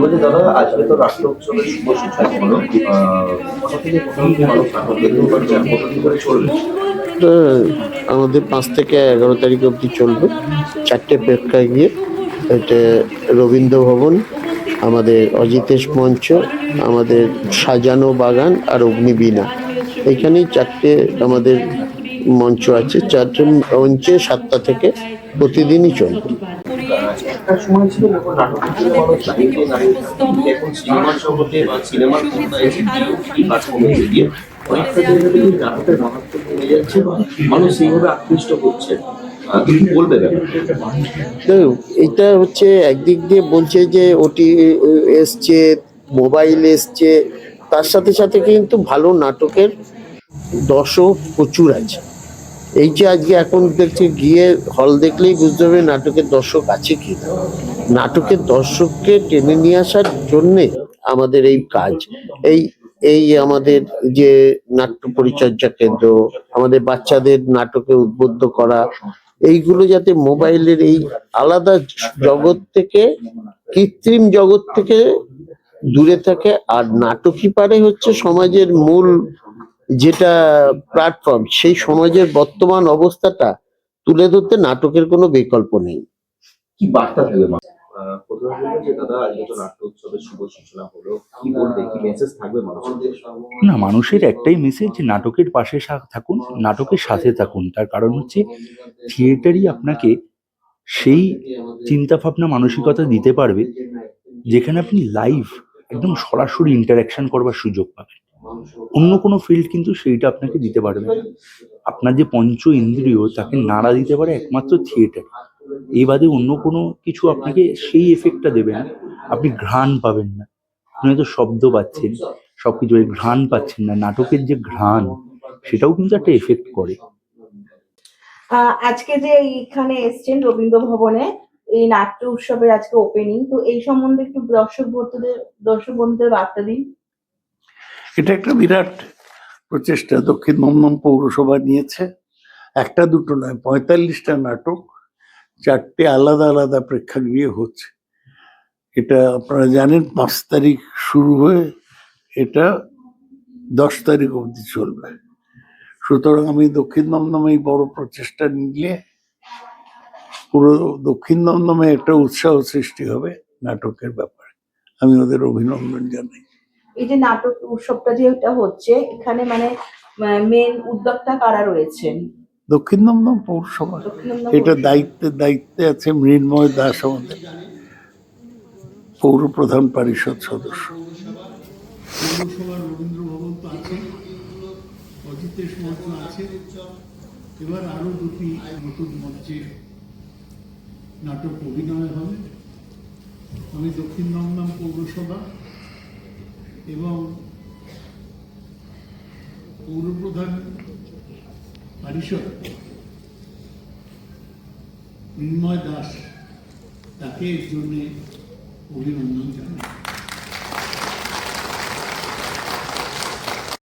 বলছি দাদা, আজকে তো রাষ্ট্র আমাদের পাঁচ থেকে এগারো তারিখ অবধি চলবে। চারটে প্রেক্ষায় গিয়ে। এটা রবীন্দ্র ভবন, আমাদের অজিতেশ মঞ্চ, আমাদের সাজানো বাগান আর অগ্নিবীণা এখানেই চারটে আমাদের মঞ্চ আছে। চারটে মঞ্চে সাতটা থেকে প্রতিদিনই চলবে। একটা সময় ছিল যখন নাটক মানুষ লাইনে দাঁড়িয়ে থাকতো কিন্তু এখন সিনেমার জগতে বা সিনেমার পর্দায় এসে টিভি অনেকটা জায়গাতে কিন্তু নাটকের মাহাত্ম কমে যাচ্ছে বা মানুষ সেইভাবে আকৃষ্ট হচ্ছে বলবে এটা হচ্ছে একদিক দিয়ে বলছে যে ওটি এসছে মোবাইল এসছে তার সাথে সাথে কিন্তু ভালো নাটকের দর্শক প্রচুর আছে। এই যে আজকে এখন দেখছি গিয়ে হল দেখলেই বুঝতে হবে নাটকের দর্শক আছে কি নাটকের দর্শককে টেনে নিয়ে আসার জন্যে আমাদের এই কাজ। এই এই আমাদের যে নাট্য পরিচর্যা কেন্দ্র, আমাদের বাচ্চাদের নাটকে উদ্বুদ্ধ করা, এইগুলো যাতে মোবাইলের এই আলাদা জগৎ থেকে, কৃত্রিম জগৎ থেকে দূরে থাকে। আর নাটকই পারে হচ্ছে সমাজের মূল যেটা প্ল্যাটফর্ম সেই সমাজের বর্তমান অবস্থাটা তুলে ধরতে নাটকের কোনো বিকল্প নেই। কি বার্তা দেবে মা? আহ, প্রথমে বলব যে দাদা আজকে তো নাট্য উৎসবের শুভ সূচনা হলো। কি বলবে? কি মেসেজ থাকবে না মানুষের একটাই মেসেজ যে নাটকের পাশে সা- থাকুন নাটকের সাথে থাকুন। তার কারণ হচ্ছে থিয়েটারই আপনাকে সেই চিন্তা ভাবনা মানসিকতা দিতে পারবে যেখানে আপনি লাইভ একদম সরাসরি ইন্টারাকশন করবার সুযোগ পাবেন। অন্য কোনো ফিল্ড কিন্তু সেইটা আপনাকে দিতে পারবে না। আপনার যে পঞ্চ ইন্দ্রিয়, তাকে নাড়া দিতে পারে একমাত্র থিয়েটার এই বাদে অন্য কোনো কিছু আপনাকে সেই এফেক্টটা দেবে না। আপনি ঘ্রাণ পাবেন না। আপনি হয়তো শব্দ পাচ্ছেন, সবকিছু এই ঘ্রাণ পাচ্ছেন না। নাটকের যে ঘ্রাণ, সেটাও কিন্তু একটা এফেক্ট করে। আজকে যে এখানে এসছেন রবীন্দ্র ভবনে, এই নাট্য উৎসবের আজকে ওপেনিং তো এই সম্বন্ধে একটু দর্শক বন্ধুদের দর্শক বন্ধুদের বার্তা দিন। এটা একটা বিরাট প্রচেষ্টা। দক্ষিণ দমদম পৌরসভা নিয়েছে। একটা দুটো নয়, পঁয়তাল্লিশটা নাটক, চারটে আলাদা আলাদা প্রেক্ষাগৃহে হচ্ছে। এটা আপনারা জানেন, পাঁচ তারিখ শুরু হয়ে এটা দশ তারিখ অবধি চলবে। সুতরাং আমি দক্ষিণ দমদমে এই বড় প্রচেষ্টা নিলে পুরো দক্ষিণ দমদমে একটা উৎসাহ সৃষ্টি হবে নাটকের ব্যাপারে। আমি ওদের অভিনন্দন জানাই। এই যে নাটক উৎসবটা যেটা হচ্ছে এখানে মানে মেন উদ্যোক্তা কারা রয়েছেন? দক্ষিণ দমদম পৌরসভা। এটা। দায়িত্বে দায়িত্বে আছে মৃন্ময় দাস আমাদের পৌর প্রধান পরিষদ সদস্য। পৌরসভার রবীন্দ্র ভবন তো আছে অজিতেশ মঞ্চ আছে এবার আরও দুটি নতুন মঞ্চে নাটক অভিনয় হবে। আমি দক্ষিণ দমদম পৌরসভা এবং পৌরপ্রধান পারিষদ মৃন্ময় দাস তাকে এর জন্যে অভিনন্দন জানাই।